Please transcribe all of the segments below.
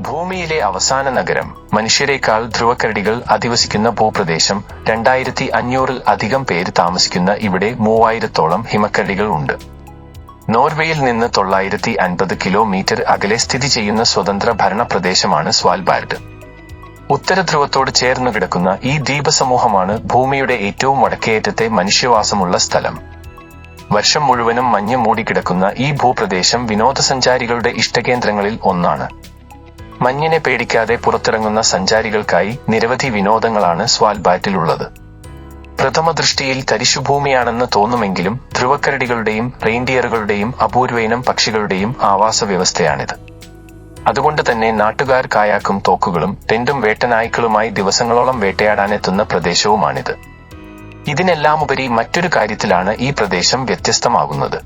ഭൂമിയിലെ അവസാന നഗരം മനുഷ്യരെക്കാൾ ധ്രുവക്കരടികൾ അധിവസിക്കുന്ന ഭൂപ്രദേശം രണ്ടായിരത്തി അഞ്ഞൂറിൽ അധികം പേര് താമസിക്കുന്ന ഇവിടെ മൂവായിരത്തോളം ഹിമക്കരടികൾ ഉണ്ട്. നോർവേയിൽ നിന്ന് തൊള്ളായിരത്തി അൻപത് കിലോമീറ്റർ അകലെ സ്ഥിതി ചെയ്യുന്ന സ്വതന്ത്ര ഭരണ പ്രദേശമാണ് സ്വാൽബാർഡ്. ഉത്തരധ്രുവത്തോട് ചേർന്നു കിടക്കുന്ന ഈ ദ്വീപസമൂഹമാണ് ഭൂമിയുടെ ഏറ്റവും വടക്കേയറ്റത്തെ മനുഷ്യവാസമുള്ള സ്ഥലം. വർഷം മുഴുവനും മഞ്ഞ് മൂടിക്കിടക്കുന്ന ഈ ഭൂപ്രദേശം വിനോദസഞ്ചാരികളുടെ ഇഷ്ടകേന്ദ്രങ്ങളിൽ ഒന്നാണ്. മഞ്ഞിനെ പേടിക്കാതെ പുറത്തിറങ്ങുന്ന സഞ്ചാരികൾക്കായി നിരവധി വിനോദങ്ങളാണ് സ്വാൽബാറ്റിലുള്ളത്. പ്രഥമ ദൃഷ്ടിയിൽ തരിശുഭൂമിയാണെന്ന് തോന്നുമെങ്കിലും ധ്രുവക്കരടികളുടെയും റെയിൻഡിയറുകളുടെയും അപൂർവയിനം പക്ഷികളുടെയും ആവാസ വ്യവസ്ഥയാണിത് അതുകൊണ്ട് തന്നെ നാട്ടുകാർ കായാക്കും തോക്കുകളും ടെന്റും വേട്ടനായ്ക്കളുമായി ദിവസങ്ങളോളം വേട്ടയാടാനെത്തുന്ന പ്രദേശവുമാണിത്. ഇതിനെല്ലാമുപരി മറ്റൊരു കാര്യത്തിലാണ് ഈ പ്രദേശം വ്യത്യസ്തമാകുന്നത്.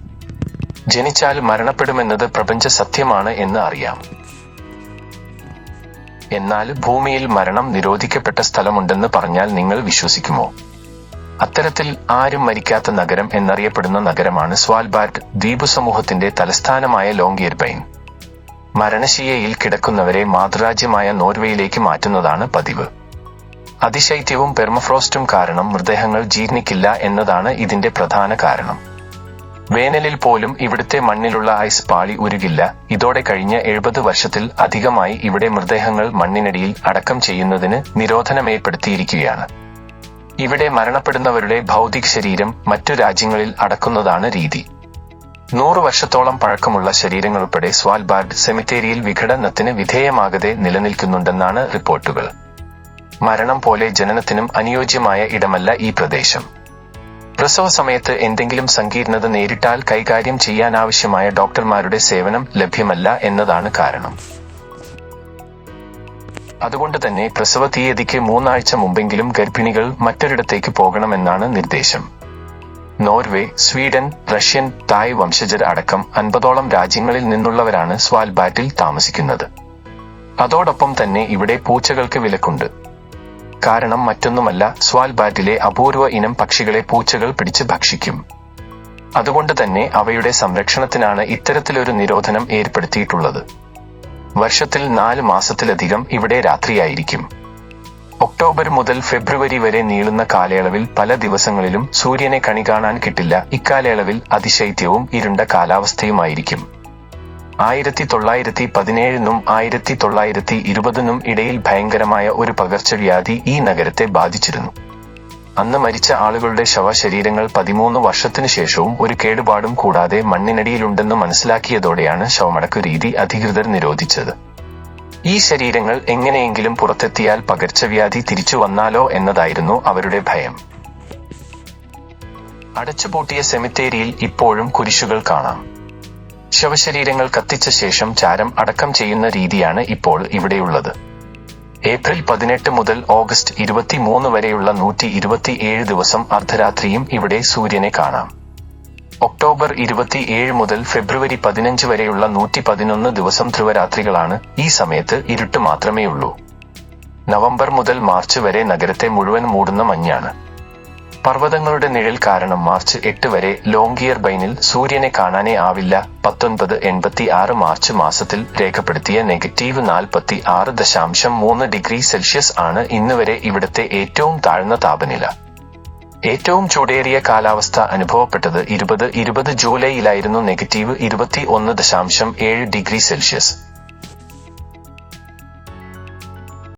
ജനിച്ചാൽ മരണപ്പെടുമെന്നത് പ്രപഞ്ച സത്യമാണ് എന്ന് അറിയാം. എന്നാൽ ഭൂമിയിൽ മരണം നിരോധിക്കപ്പെട്ട സ്ഥലമുണ്ടെന്ന് പറഞ്ഞാൽ നിങ്ങൾ വിശ്വസിക്കുമോ? അത്തരത്തിൽ ആരും മരിക്കാത്ത നഗരം എന്നറിയപ്പെടുന്ന നഗരമാണ് സ്വാൽബാർഡ് ദ്വീപ് സമൂഹത്തിന്റെ തലസ്ഥാനമായ ലോങ്കിയർബൈൻ മരണശീയയിൽ കിടക്കുന്നവരെ മാതൃരാജ്യമായ നോർവേയിലേക്ക് മാറ്റുന്നതാണ് പതിവ്. അതിശൈത്യവും പെർമഫ്രോസ്റ്റും കാരണം മൃതദേഹങ്ങൾ ജീർണിക്കില്ല എന്നതാണ് ഇതിന്റെ പ്രധാന കാരണം. വേനലിൽ പോലും ഇവിടുത്തെ മണ്ണിലുള്ള ഐസ് പാളി ഉരുകില്ല. ഇതോടെ കഴിഞ്ഞ എഴുപത് വർഷത്തിൽ അധികമായി ഇവിടെ മൃതദേഹങ്ങൾ മണ്ണിനടിയിൽ അടക്കം ചെയ്യുന്നതിന് നിരോധനമേർപ്പെടുത്തിയിരിക്കുകയാണ്. ഇവിടെ മരണപ്പെടുന്നവരുടെ ഭൗതിക ശരീരം മറ്റു രാജ്യങ്ങളിൽ അടക്കുന്നതാണ് രീതി. നൂറു വർഷത്തോളം പഴക്കമുള്ള ശരീരങ്ങളുൾപ്പെടെ സ്വാൽബാർഡ് സെമിത്തേരിയിൽ വിഘടനത്തിന് വിധേയമാകതെ നിലനിൽക്കുന്നുണ്ടെന്നാണ് റിപ്പോർട്ടുകൾ. മരണം പോലെ ജനനത്തിനും അനുയോജ്യമായ ഇടമല്ല ഈ പ്രദേശം. പ്രസവ സമയത്ത് എന്തെങ്കിലും സങ്കീർണത നേരിട്ടാൽ കൈകാര്യം ചെയ്യാൻ ആവശ്യമായ ഡോക്ടർമാരുടെ സേവനം ലഭ്യമല്ല എന്നതാണ് കാരണം. അതുകൊണ്ട് തന്നെ പ്രസവ തീയതിക്ക് മൂന്നാഴ്ച മുമ്പെങ്കിലും ഗർഭിണികൾ മറ്റൊരിടത്തേക്ക് പോകണമെന്നാണ് നിർദ്ദേശം. നോർവേ സ്വീഡൻ റഷ്യൻ തായ് വംശജർ അടക്കം അൻപതോളം രാജ്യങ്ങളിൽ നിന്നുള്ളവരാണ് സ്വാൽബാറ്റിൽ താമസിക്കുന്നത്. അതോടൊപ്പം തന്നെ ഇവിടെ പൂച്ചകൾക്ക് വിലക്കുണ്ട്. കാരണം മറ്റൊന്നുമല്ല സ്വാൽബാറ്റിലെ അപൂർവ ഇനം പക്ഷികളെ പൂച്ചകൾ പിടിച്ച് ഭക്ഷിക്കും. അതുകൊണ്ട് തന്നെ അവയുടെ സംരക്ഷണത്തിനാണ് ഇത്തരത്തിലൊരു നിരോധനം ഏർപ്പെടുത്തിയിട്ടുള്ളത്. വർഷത്തിൽ നാല് മാസത്തിലധികം ഇവിടെ രാത്രിയായിരിക്കും. ഒക്ടോബർ മുതൽ ഫെബ്രുവരി വരെ നീളുന്ന കാലയളവിൽ പല ദിവസങ്ങളിലും സൂര്യനെ കണി കാണാൻ കിട്ടില്ല. ഇക്കാലയളവിൽ അതിശൈത്യവും ഇരുണ്ട കാലാവസ്ഥയുമായിരിക്കും. ആയിരത്തി തൊള്ളായിരത്തി പതിനേഴിനും ആയിരത്തി തൊള്ളായിരത്തി ഇരുപതിനും ഇടയിൽ ഭയങ്കരമായ ഒരു പകർച്ചവ്യാധി ഈ നഗരത്തെ ബാധിച്ചിരുന്നു. അന്ന് മരിച്ച ആളുകളുടെ ശവശരീരങ്ങൾ പതിമൂന്ന് വർഷത്തിനു ശേഷവും ഒരു കേടുപാടും കൂടാതെ മണ്ണിനടിയിലുണ്ടെന്ന് മനസ്സിലാക്കിയതോടെയാണ് ശവമടക്കു രീതി അധികൃതർ നിരോധിച്ചത്. ഈ ശരീരങ്ങൾ എങ്ങനെയെങ്കിലും പുറത്തെത്തിയാൽ പകർച്ചവ്യാധി തിരിച്ചു വന്നാലോ എന്നതായിരുന്നു അവരുടെ ഭയം. അടച്ചുപൂട്ടിയ സെമിത്തേരിയിൽ ഇപ്പോഴും കുരിശുകൾ കാണാം. ശവശരീരങ്ങൾ കത്തിച്ച ശേഷം ചാരം അടക്കം ചെയ്യുന്ന രീതിയാണ് ഇപ്പോൾ ഇവിടെയുള്ളത്. ഏപ്രിൽ പതിനെട്ട് മുതൽ ഓഗസ്റ്റ് ഇരുപത്തിമൂന്ന് വരെയുള്ള നൂറ്റി ഇരുപത്തിയേഴ് ദിവസം അർദ്ധരാത്രിയും ഇവിടെ സൂര്യനെ കാണാം. ഒക്ടോബർ ഇരുപത്തിയേഴ് മുതൽ ഫെബ്രുവരി പതിനഞ്ച് വരെയുള്ള നൂറ്റി പതിനൊന്ന് ദിവസം ധ്രുവരാത്രികളാണ് ഈ സമയത്ത് ഇരുട്ട് മാത്രമേ ഉള്ളൂ നവംബർ മുതൽ മാർച്ച് വരെ നഗരത്തെ മുഴുവൻ മൂടുന്ന മഞ്ഞാണ്. പർവതങ്ങളുടെ നിഴൽ കാരണം മാർച്ച് എട്ട് വരെ ലോങ്കിയർ ബൈനിൽ സൂര്യനെ കാണാനേ ആവില്ല. പത്തൊൻപത് എൺപത്തി ആറ് മാർച്ച് മാസത്തിൽ രേഖപ്പെടുത്തിയ നെഗറ്റീവ് നാൽപ്പത്തി ആറ് ദശാംശം മൂന്ന് ഡിഗ്രി സെൽഷ്യസ് ആണ് ഇന്ന് വരെ ഇവിടുത്തെ ഏറ്റവും താഴ്ന്ന താപനില. ഏറ്റവും ചൂടേറിയ കാലാവസ്ഥ അനുഭവപ്പെട്ടത് ഇരുപത് ഇരുപത് ജൂലൈയിലായിരുന്നു നെഗറ്റീവ് ഇരുപത്തി ഒന്ന് ദശാംശം ഏഴ് ഡിഗ്രി സെൽഷ്യസ്.